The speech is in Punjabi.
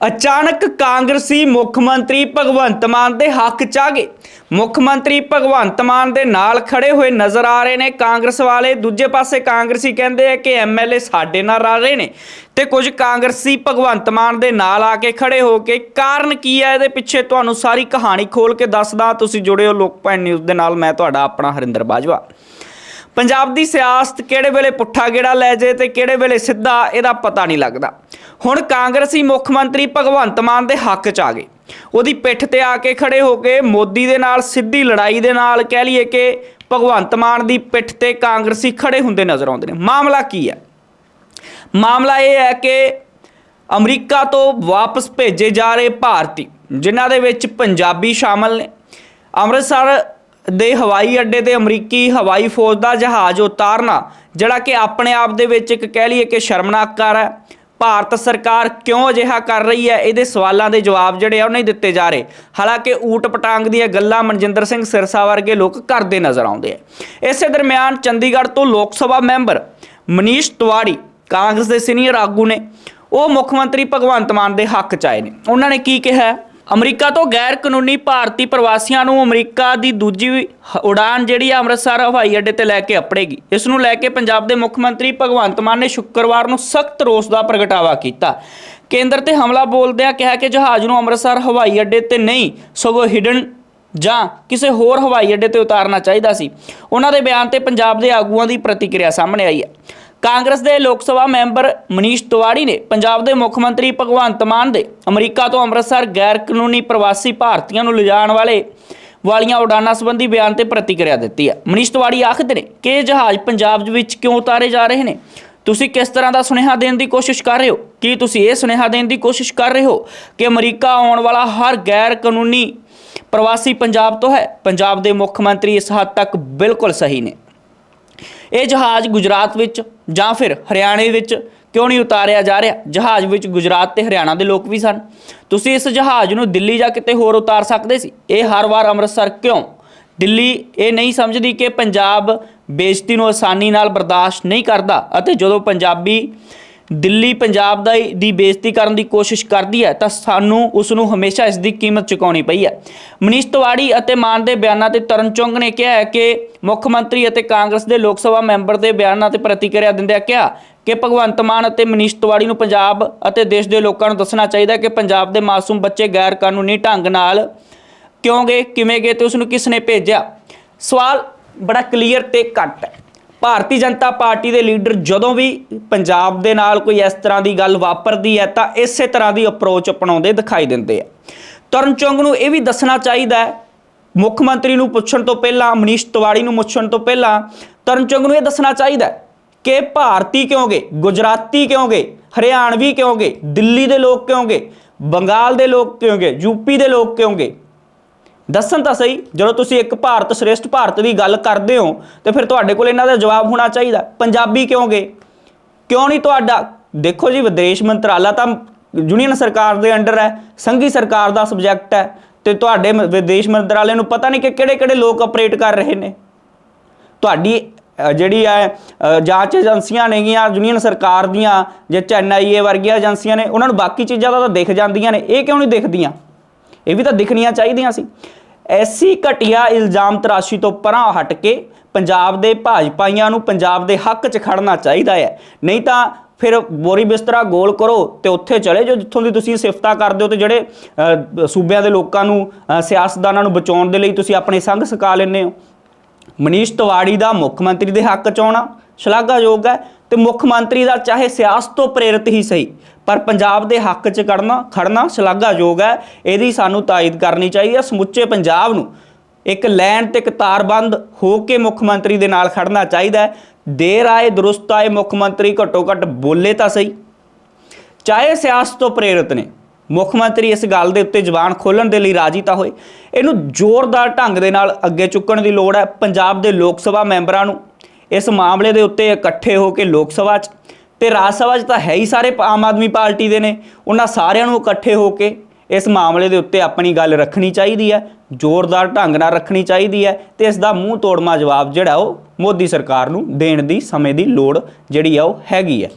ਅਚਾਨਕ ਕਾਂਗਰਸੀ ਮੁੱਖ ਮੰਤਰੀ ਭਗਵੰਤ ਮਾਨ ਦੇ ਹੱਕ ਚ ਆ ਗਏ। ਮੁੱਖ ਮੰਤਰੀ ਭਗਵੰਤ ਮਾਨ ਦੇ ਨਾਲ ਖੜੇ ਹੋਏ ਨਜ਼ਰ ਆ ਰਹੇ ਨੇ। ਕਾਂਗਰਸ ਵਾਲੇ ਦੂਜੇ ਪਾਸੇ ਕਾਂਗਰਸੀ ਕਹਿੰਦੇ ਆ ਕਿ ਐਮਐਲਏ ਸਾਡੇ ਨਾਲ ਆ ਰਹੇ ਨੇ ਤੇ ਕੁਝ ਕਾਂਗਰਸੀ ਭਗਵੰਤ ਮਾਨ ਦੇ ਨਾਲ ਆ ਕੇ ਖੜੇ ਹੋ ਕੇ, ਕਾਰਨ ਕੀ ਹੈ ਇਹਦੇ ਪਿੱਛੇ ਤੁਹਾਨੂੰ ਸਾਰੀ ਕਹਾਣੀ ਖੋਲ ਕੇ ਦੱਸਦਾ। ਤੁਸੀਂ ਜੁੜੇ ਜੁੜਿਓ ਲੋਕਪਾਲ ਨਿਊਜ਼ ਦੇ ਨਾਲ, ਮੈਂ ਤੁਹਾਡਾ ਆਪਣਾ ਹਰਿੰਦਰ ਬਾਜਵਾ। ਪੰਜਾਬ ਦੀ ਸਿਆਸਤ ਕਿਹੜੇ ਵੇਲੇ ਪੁੱਠਾ ਗੇੜਾ ਲੈ ਜੇ ਤੇ ਕਿਹੜੇ ਵੇਲੇ ਸਿੱਧਾ, ਇਹਦਾ ਪਤਾ ਨਹੀਂ ਲੱਗਦਾ। ਹੁਣ ਕਾਂਗਰਸੀ ਮੁੱਖ ਮੰਤਰੀ ਭਗਵੰਤ ਮਾਨ ਦੇ ਹੱਕ 'ਚ ਆ ਗਏ। ਉਹਦੀ ਪਿੱਠ ਤੇ ਆ ਕੇ ਖੜੇ ਹੋ ਕੇ ਮੋਦੀ ਦੇ ਨਾਲ ਸਿੱਧੀ ਲੜਾਈ ਦੇ ਨਾਲ ਕਹਿ ਲਈਏ ਕਿ ਭਗਵੰਤ ਮਾਨ ਦੀ ਪਿੱਠ ਤੇ ਕਾਂਗਰਸੀ ਖੜੇ ਹੁੰਦੇ ਨਜ਼ਰ ਆਉਂਦੇ ਨੇ। ਮਾਮਲਾ ਕੀ ਹੈ? ਮਾਮਲਾ ਇਹ ਹੈ ਕਿ ਅਮਰੀਕਾ ਤੋਂ ਵਾਪਸ ਭੇਜੇ ਜਾ ਰਹੇ ਭਾਰਤੀ, ਜਿਨ੍ਹਾਂ ਦੇ ਵਿੱਚ ਪੰਜਾਬੀ ਸ਼ਾਮਲ ਨੇ। ਅੰਮ੍ਰਿਤਸਰ ਦੇ ਹਵਾਈ ਅੱਡੇ ਤੇ ਅਮਰੀਕੀ ਹਵਾਈ ਫੌਜ ਦਾ ਜਹਾਜ਼ ਉਤਾਰਨਾ, ਜਿਹੜਾ ਕਿ ਆਪਣੇ ਆਪ ਦੇ ਵਿੱਚ ਇੱਕ ਕਹਿ ਲਈਏ ਕਿ ਸ਼ਰਮਨਾਕ ਕਰ ਹੈ। ਭਾਰਤ ਸਰਕਾਰ ਕਿਉਂ ਅਜਿਹਾ ਕਰ ਰਹੀ ਹੈ? ਇਹਦੇ ਸਵਾਲਾਂ ਦੇ ਜਵਾਬ ਜਿਹੜੇ ਆ ਉਹ ਨਹੀਂ ਦਿੱਤੇ ਜਾ ਰਹੇ। ਹਾਲਾਂਕਿ ਊਟ ਪਟਾਂਗ ਦੀਆਂ ਗੱਲਾਂ ਮਨਜਿੰਦਰ ਸਿੰਘ ਸਿਰਸਾ ਵਰਗੇ ਲੋਕ ਕਰਦੇ ਨਜ਼ਰ ਆਉਂਦੇ ਆ। ਇਸੇ ਦਰਮਿਆਨ ਚੰਡੀਗੜ੍ਹ ਤੋਂ ਲੋਕ ਸਭਾ ਮੈਂਬਰ ਮਨੀਸ਼ ਤਿਵਾੜੀ, ਕਾਂਗਰਸ ਦੇ ਸੀਨੀਅਰ ਆਗੂ ਨੇ, ਉਹ ਮੁੱਖ ਮੰਤਰੀ ਭਗਵੰਤ ਮਾਨ ਦੇ ਹੱਕ ਚ ਆਏ ਨੇ। ਉਹਨਾਂ ਨੇ ਕੀ ਕਿਹਾ? ਅਮਰੀਕਾ ਤੋਂ ਗੈਰ ਕਾਨੂੰਨੀ ਭਾਰਤੀ ਪ੍ਰਵਾਸੀਆਂ ਨੂੰ ਅਮਰੀਕਾ ਦੀ ਦੂਜੀ ਉਡਾਨ ਜਿਹੜੀ ਆ ਅੰਮ੍ਰਿਤਸਰ ਹਵਾਈ ਅੱਡੇ ਤੇ ਲੈ ਕੇ ਅਪੜੇਗੀ। ਇਸ ਨੂੰ ਲੈ ਕੇ ਪੰਜਾਬ ਦੇ ਮੁੱਖ ਮੰਤਰੀ ਭਗਵੰਤ ਮਾਨ ਨੇ ਸ਼ੁੱਕਰਵਾਰ ਨੂੰ ਸਖਤ ਰੋਸ ਦਾ ਪ੍ਰਗਟਾਵਾ ਕੀਤਾ। ਕੇਂਦਰ ਤੇ ਹਮਲਾ ਬੋਲਦਿਆਂ ਕਿਹਾ ਕਿ ਜਹਾਜ਼ ਨੂੰ ਅੰਮ੍ਰਿਤਸਰ ਹਵਾਈ ਅੱਡੇ ਤੇ ਨਹੀਂ, ਸਗੋਂ ਹਿਡਨ ਜਾਂ ਕਿਸੇ ਹੋਰ ਹਵਾਈ ਅੱਡੇ ਤੇ ਉਤਾਰਨਾ ਚਾਹੀਦਾ ਸੀ। ਉਹਨਾਂ ਦੇ ਬਿਆਨ ਤੇ ਪੰਜਾਬ ਦੇ ਆਗੂਆਂ ਦੀ ਪ੍ਰਤੀਕਿਰਿਆ ਸਾਹਮਣੇ ਆਈ ਹੈ। ਕਾਂਗਰਸ ਦੇ ਲੋਕ ਸਭਾ ਮੈਂਬਰ ਮਨੀਸ਼ ਤਿਵਾੜੀ ਨੇ ਪੰਜਾਬ ਦੇ ਮੁੱਖ ਮੰਤਰੀ ਭਗਵੰਤ ਮਾਨ ਦੇ ਅਮਰੀਕਾ ਤੋਂ ਅੰਮ੍ਰਿਤਸਰ ਗੈਰ ਕਾਨੂੰਨੀ ਪ੍ਰਵਾਸੀ ਭਾਰਤੀਆਂ ਨੂੰ ਲਿਜਾਣ ਵਾਲੇ ਵਾਲੀਆਂ ਉਡਾਨਾਂ ਸੰਬੰਧੀ ਬਿਆਨ ਤੇ ਪ੍ਰਤੀਕਿਰਿਆ ਦਿੱਤੀ ਹੈ। ਮਨੀਸ਼ ਤਿਵਾੜੀ ਆਖਦੇ ਨੇ ਕਿ ਇਹ ਜਹਾਜ਼ ਪੰਜਾਬ ਵਿੱਚ ਕਿਉਂ ਉਤਾਰੇ ਜਾ ਰਹੇ ਨੇ? ਤੁਸੀਂ ਕਿਸ ਤਰ੍ਹਾਂ ਦਾ ਸੁਨੇਹਾ ਦੇਣ ਦੀ ਕੋਸ਼ਿਸ਼ ਕਰ ਰਹੇ ਹੋ? ਕੀ ਤੁਸੀਂ ਇਹ ਸੁਨੇਹਾ ਦੇਣ ਦੀ ਕੋਸ਼ਿਸ਼ ਕਰ ਰਹੇ ਹੋ ਕਿ ਅਮਰੀਕਾ ਆਉਣ ਵਾਲਾ ਹਰ ਗੈਰ ਕਾਨੂੰਨੀ ਪ੍ਰਵਾਸੀ ਪੰਜਾਬ ਤੋਂ ਹੈ? ਪੰਜਾਬ ਦੇ ਮੁੱਖ ਮੰਤਰੀ ਇਸ ਹੱਦ ਤੱਕ ਬਿਲਕੁਲ ਸਹੀ ਨੇ। ਇਹ ਜਹਾਜ਼ ਗੁਜਰਾਤ ਵਿੱਚ ਜਾਂ ਫਿਰ ਹਰਿਆਣੇ ਵਿੱਚ ਕਿਉਂ ਨਹੀਂ ਉਤਾਰਿਆ ਜਾ ਰਿਹਾ? ਜਹਾਜ਼ ਵਿੱਚ ਗੁਜਰਾਤ ਤੇ ਹਰਿਆਣਾ ਦੇ ਲੋਕ ਵੀ ਸਨ। ਤੁਸੀਂ ਇਸ ਜਹਾਜ਼ ਨੂੰ ਦਿੱਲੀ ਜਾਂ ਕਿਤੇ ਹੋਰ ਉਤਾਰ ਸਕਦੇ ਸੀ? ਇਹ ਹਰ ਵਾਰ ਅੰਮ੍ਰਿਤਸਰ ਕਿਉਂ? ਦਿੱਲੀ ਇਹ ਨਹੀਂ ਸਮਝਦੀ ਕਿ ਪੰਜਾਬ ਬੇਇੱਜ਼ਤੀ ਨੂੰ ਆਸਾਨੀ ਨਾਲ ਬਰਦਾਸ਼ਤ ਨਹੀਂ ਕਰਦਾ ਅਤੇ ਜਦੋਂ ਪੰਜਾਬੀ ਦਿੱਲੀ, ਪੰਜਾਬ ਦਾ ਦੀ ਬੇਇੱਜ਼ਤੀ ਕਰਨ ਦੀ ਕੋਸ਼ਿਸ਼ ਕਰਦੀ ਹੈ, ਤਾਂ ਸਾਨੂੰ ਉਸ ਨੂੰ ਹਮੇਸ਼ਾ ਇਸ ਦੀ ਕੀਮਤ ਚੁਕਾਉਣੀ ਪਈ ਹੈ। ਮਨੀਸ਼ ਤਿਵਾੜੀ ਅਤੇ ਮਾਨ ਦੇ ਬਿਆਨਾਂ ਤੇ ਤਰਨ ਚੁੰਗ ਨੇ ਕਿਹਾ ਹੈ ਕਿ ਮੁੱਖ ਮੰਤਰੀ ਅਤੇ ਕਾਂਗਰਸ ਦੇ ਲੋਕ ਸਭਾ ਮੈਂਬਰ ਦੇ ਬਿਆਨਾਂ ਤੇ ਪ੍ਰਤੀਕਿਰਿਆ ਦਿੰਦਿਆਂ ਕਿਹਾ ਕਿ ਭਗਵੰਤ ਮਾਨ ਅਤੇ ਮਨੀਸ਼ ਤਿਵਾੜੀ ਨੂੰ ਪੰਜਾਬ ਅਤੇ ਦੇਸ਼ ਦੇ ਲੋਕਾਂ ਨੂੰ ਦੱਸਣਾ ਚਾਹੀਦਾ ਕਿ ਪੰਜਾਬ ਦੇ ਮਾਸੂਮ ਬੱਚੇ ਗੈਰ ਕਾਨੂੰਨੀ ਢੰਗ ਨਾਲ ਕਿਉਂ ਗਏ, ਕਿਵੇਂ ਗਏ ਤੇ ਉਸ ਨੂੰ ਕਿਸ ਨੇ ਭੇਜਿਆ? ਸਵਾਲ ਬੜਾ ਕਲੀਅਰ ਤੇ ਕੱਟ ਹੈ। ਭਾਰਤੀ ਜਨਤਾ ਪਾਰਟੀ ਦੇ ਲੀਡਰ ਜਦੋਂ ਵੀ ਪੰਜਾਬ ਦੇ ਨਾਲ ਕੋਈ ਇਸ ਤਰ੍ਹਾਂ ਦੀ ਗੱਲ ਵਾਪਰਦੀ ਹੈ ਤਾਂ ਇਸੇ ਤਰ੍ਹਾਂ ਦੀ ਅਪਰੋਚ ਅਪਣਾਉਂਦੇ ਦਿਖਾਈ ਦਿੰਦੇ ਆ। ਤਰਨ ਚੌਂਗ ਨੂੰ ਇਹ ਵੀ ਦੱਸਣਾ ਚਾਹੀਦਾ ਹੈ, ਮੁੱਖ ਮੰਤਰੀ ਨੂੰ ਪੁੱਛਣ ਤੋਂ ਪਹਿਲਾਂ, ਮਨੀਸ਼ ਤਿਵਾੜੀ ਨੂੰ ਪੁੱਛਣ ਤੋਂ ਪਹਿਲਾਂ ਤਰਨ ਚੌਂਗ ਨੂੰ ਇਹ ਦੱਸਣਾ ਚਾਹੀਦਾ ਕਿ ਭਾਰਤੀ ਕਿਉਂ ਗਏ, ਗੁਜਰਾਤੀ ਕਿਉਂ ਗਏ, ਹਰਿਆਣਵੀ ਕਿਉਂ ਗਏ, ਦਿੱਲੀ ਦੇ ਲੋਕ ਕਿਉਂ ਗਏ, ਬੰਗਾਲ ਦੇ ਲੋਕ ਕਿਉਂਗੇ ਯੂਪੀ ਦੇ ਲੋਕ ਕਿਉਂ ਗਏ? ਦੱਸਣ ਤਾਂ ਸਹੀ, ਜਦੋਂ ਤੁਸੀਂ ਇੱਕ ਭਾਰਤ ਸ਼੍ਰੇਸ਼ਠ ਭਾਰਤ ਦੀ ਗੱਲ ਕਰਦੇ ਹੋ, ਤੇ ਫਿਰ ਤੁਹਾਡੇ ਕੋਲ ਇਹਨਾਂ ਦਾ ਜਵਾਬ ਹੋਣਾ ਚਾਹੀਦਾ। ਪੰਜਾਬੀ ਕਿਉਂ ਗਏ? ਕਿਉਂ ਨਹੀਂ ਤੁਹਾਡਾ? ਦੇਖੋ ਜੀ, ਵਿਦੇਸ਼ ਮੰਤਰਾਲਾ ਤਾਂ ਯੂਨੀਅਨ ਸਰਕਾਰ ਦੇ ਅੰਡਰ ਹੈ, ਸੰਘੀ ਸਰਕਾਰ ਦਾ ਸਬਜੈਕਟ ਹੈ, ਤੇ ਤੁਹਾਡੇ ਵਿਦੇਸ਼ ਮੰਤਰਾਲੇ ਨੂੰ ਪਤਾ ਨਹੀਂ ਕਿ ਕਿਹੜੇ-ਕਿਹੜੇ ਲੋਕ ਆਪਰੇਟ ਕਰ ਰਹੇ ਨੇ। ਤੁਹਾਡੀ ਜਿਹੜੀ ਹੈ ਜਾਂਚ ਏਜੰਸੀਆਂ ਨੇਗੀਆਂ, ਯੂਨੀਅਨ ਸਰਕਾਰ ਦੀਆਂ, ਜੇ ਚੈਨਆਈਏ ਵਰਗੀਆਂ ਏਜੰਸੀਆਂ ਨੇ, ਉਹਨਾਂ ਨੂੰ ਬਾਕੀ ਚੀਜ਼ਾਂ ਤਾਂ ਦਿਖ ਜਾਂਦੀਆਂ ਨੇ, ਇਹ ਕਿਉਂ ਨਹੀਂ ਦਿਖਦੀਆਂ? ਇਹ ਵੀ ਤਾਂ ਦਿਖਣੀਆਂ ਚਾਹੀਦੀਆਂ ਸੀ। ਐਸੀ ਘਟੀਆ ਇਲਜ਼ਾਮ ਤਰਾਸ਼ੀ ਤੋਂ ਪਰਾਂ ਹਟ ਕੇ ਪੰਜਾਬ ਦੇ ਭਾਜਪਾਈਆਂ ਨੂੰ ਪੰਜਾਬ ਦੇ ਹੱਕ 'ਚ ਖੜਨਾ ਚਾਹੀਦਾ ਹੈ। ਨਹੀਂ ਤਾਂ ਫਿਰ ਬੋਰੀ ਬਿਸਤਰਾ ਗੋਲ ਕਰੋ ਤੇ ਉੱਥੇ ਚਲੇ ਜੋ ਜਿੱਥੋਂ ਦੀ ਤੁਸੀਂ ਸਿਫਤਾਂ ਕਰਦੇ ਹੋ ਤੇ ਜਿਹੜੇ ਸੂਬਿਆਂ ਦੇ ਲੋਕਾਂ ਨੂੰ ਸਿਆਸਤਦਾਨਾਂ ਨੂੰ ਬਚਾਉਣ ਦੇ ਲਈ ਤੁਸੀਂ ਆਪਣੇ ਸੰਗ ਸਕਾ ਲੈਂਦੇ ਹੋ। ਮਨੀਸ਼ ਤਿਵਾੜੀ ਦਾ ਮੁੱਖ ਮੰਤਰੀ ਦੇ ਹੱਕ ਚ ਆਉਣਾ ਸ਼ਲਾਘਾਯੋਗ ਹੈ ਤੇ ਮੁੱਖ ਮੰਤਰੀ ਦਾ ਚਾਹੇ ਸਿਆਸਤ ਤੋਂ ਪ੍ਰੇਰਿਤ ਹੀ ਸਹੀ, ਪਰ ਪੰਜਾਬ ਦੇ ਹੱਕ ਚ ਖੜਨਾ ਖੜਨਾ ਸ਼ਲਾਘਾਯੋਗ ਹੈ, ਇਹਦੀ ਸਾਨੂੰ ਤਾਇਦ ਕਰਨੀ ਚਾਹੀਦੀ ਹੈ। ਸਮੁੱਚੇ ਪੰਜਾਬ ਨੂੰ ਇੱਕ ਲੈਣ ਤੇ ਇੱਕ ਤਾਰਬੰਦ ਹੋ ਕੇ ਮੁੱਖ ਮੰਤਰੀ ਦੇ ਨਾਲ ਖੜਨਾ ਚਾਹੀਦਾ ਹੈ। ਦੇਰ ਆਏ ਦਰੁਸਤ ਆਏ ਮੁੱਖ ਮੰਤਰੀ ਘੱਟੋ ਘੱਟ ਬੋਲੇ ਤਾਂ ਸਹੀ। ਚਾਹੇ ਸਿਆਸਤ ਤੋਂ ਪ੍ਰੇਰਿਤ ਨੇ, ਮੁੱਖ ਮੰਤਰੀ ਇਸ ਗੱਲ ਦੇ ਉੱਤੇ ਜ਼ਬਾਨ ਖੋਲਣ ਦੇ ਲਈ ਰਾਜੀ ਤਾਂ ਹੋਏ। ਇਹਨੂੰ ਜ਼ੋਰਦਾਰ ਢੰਗ ਦੇ ਨਾਲ ਅੱਗੇ ਚੁੱਕਣ ਦੀ ਲੋੜ ਹੈ। ਪੰਜਾਬ ਦੇ ਲੋਕ ਸਭਾ ਮੈਂਬਰਾਂ ਨੂੰ ਇਸ ਮਾਮਲੇ ਦੇ ਉੱਤੇ ਇਕੱਠੇ ਹੋ ਕੇ ਲੋਕ ਸਭਾ 'ਚ। ਤੇ ਰਾਜ ਸਭਾ 'ਚ ਤਾਂ ਹੈ ਹੀ ਸਾਰੇ ਆਮ ਆਦਮੀ ਪਾਰਟੀ ਦੇ ਨੇ। ਉਹਨਾਂ ਸਾਰਿਆਂ ਨੂੰ ਇਕੱਠੇ ਹੋ ਕੇ ਇਸ ਮਾਮਲੇ ਦੇ ਉੱਤੇ ਆਪਣੀ ਗੱਲ ਰੱਖਣੀ ਚਾਹੀਦੀ ਹੈ, ਜ਼ੋਰਦਾਰ ਢੰਗ ਨਾਲ ਰੱਖਣੀ ਚਾਹੀਦੀ ਹੈ ਤੇ ਇਸ ਦਾ ਮੂੰਹ ਤੋੜਮਾ ਜਵਾਬ ਜਿਹੜਾ ਉਹ ਮੋਦੀ ਸਰਕਾਰ ਨੂੰ ਦੇਣ ਦੀ ਸਮੇਂ ਦੀ ਲੋੜ ਜਿਹੜੀ ਆ ਉਹ ਹੈਗੀ ਹੈ।